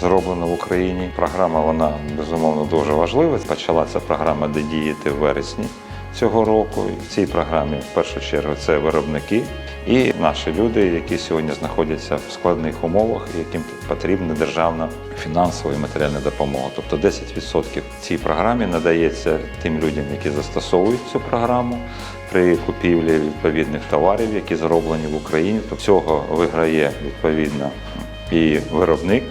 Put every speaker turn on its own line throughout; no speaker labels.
зроблено в Україні. Програма вона безумовно дуже важлива. Почала ця програма де діяти в вересні цього року. В цій програмі в першу чергу це виробники і наші люди, які сьогодні знаходяться в складних умовах, яким потрібна державна фінансова і матеріальна допомога. Тобто 10% цій програмі надається тим людям, які застосовують цю програму при купівлі відповідних товарів, які зроблені в Україні. Тобто цього виграє відповідно і виробник,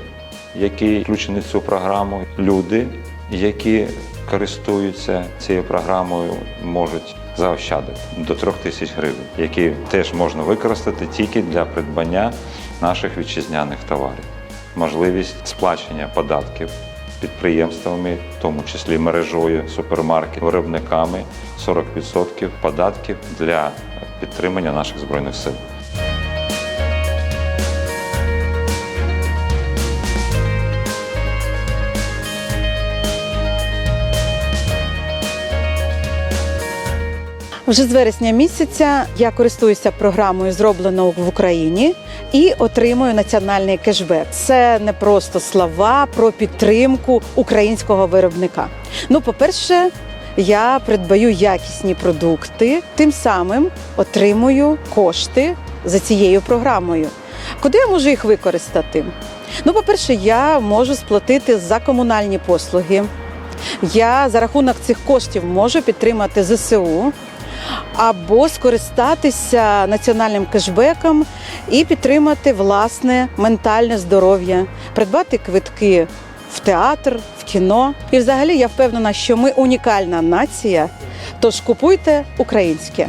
який включений в цю програму, люди, які користуються цією програмою, можуть заощадити до трьох тисяч гривень, які теж можна використати тільки для придбання наших вітчизняних товарів. Можливість сплачення податків підприємствами, в тому числі мережою супермаркет, виробниками 40% податків для підтримання наших збройних сил.
Вже з вересня місяця я користуюся програмою зроблено в Україні і отримую національний кешбек. Це не просто слова про підтримку українського виробника. Ну, по-перше, я придбаю якісні продукти, тим самим отримую кошти за цією програмою. Куди я можу їх використати? Ну, по-перше, я можу сплатити за комунальні послуги. Я за рахунок цих коштів можу підтримати ЗСУ або скористатися національним кешбеком і підтримати власне ментальне здоров'я, придбати квитки в театр, в кіно. І взагалі я впевнена, що ми унікальна нація. Тож купуйте українське.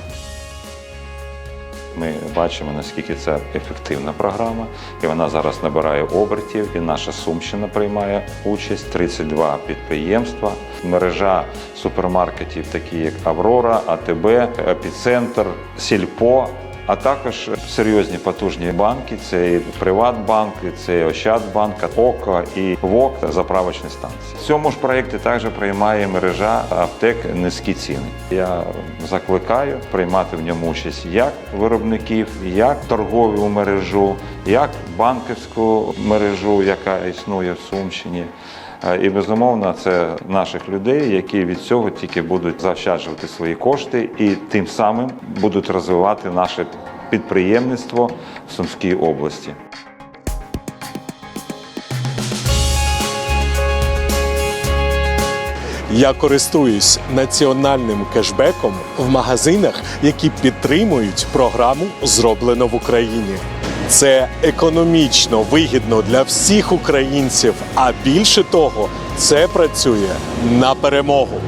Ми бачимо, наскільки це ефективна програма, і вона зараз набирає обертів. І наша Сумщина приймає участь. 32 підприємства, мережа супермаркетів, такі як Аврора, АТБ, Епіцентр, Сільпо. А також серйозні потужні банки це і Приватбанк, це і Ощадбанк, ОКО і ВОК заправочні станції. В цьому ж проєкті також приймає мережа аптек низькі ціни. Я закликаю приймати в ньому участь як виробників, як торгову мережу, як банківську мережу, яка існує в Сумщині. Е, І безумовно, це наших людей, які від цього тільки будуть заощаджувати свої кошти і тим самим будуть розвивати наше підприємництво в Сумській області.
Я користуюсь національним кешбеком в магазинах, які підтримують програму Зроблено в Україні. Це економічно вигідно для всіх українців, а більше того, це працює на перемогу.